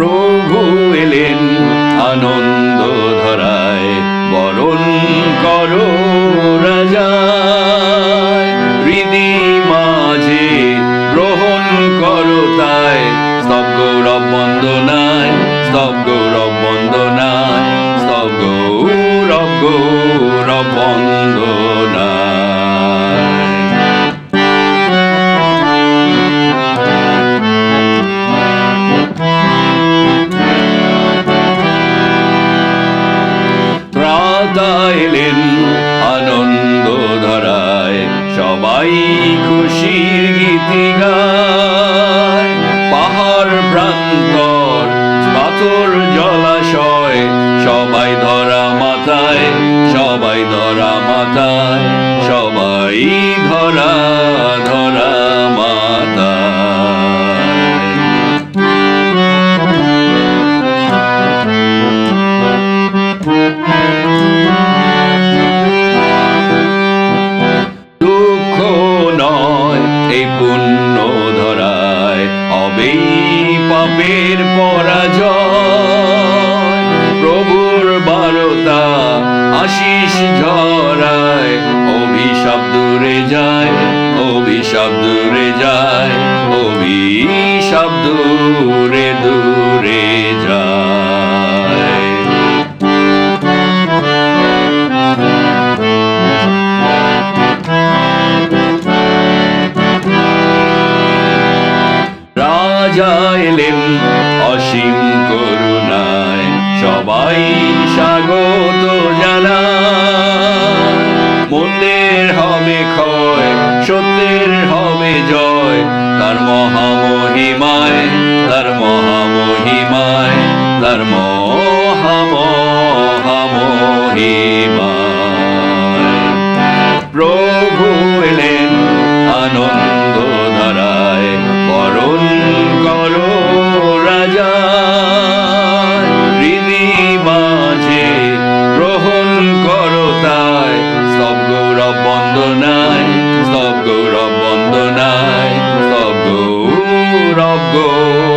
প্রভু এলেন, আনন্দ ধরায়, বরণ কর রাজা হৃদি মাঝে গ্রহণ করো তাই, স্তব্ধ রব বন্দনায় গৌরব ত্রাতা এলেন আনন্দ ধরায় সবাই খুশির গীতি গায়। পাহাড় প্রান্তর পাথর জলাশয়, সবাই ধরা মাথায়, সবাই ধরা মাথায়। পাপের পরাজয়, প্রভুর বারতা আশিস ঝরায়, অভিশাপ দূরে যায়, অভিশাপ দূরে যায়, অভিশাপ দূরে দূরে যায়। রাজা সবাই স্বাগত জানা মন্দির হবে ক্ষয় সত্যের হবে জয় তার মহামহিমায় the night of gold, of.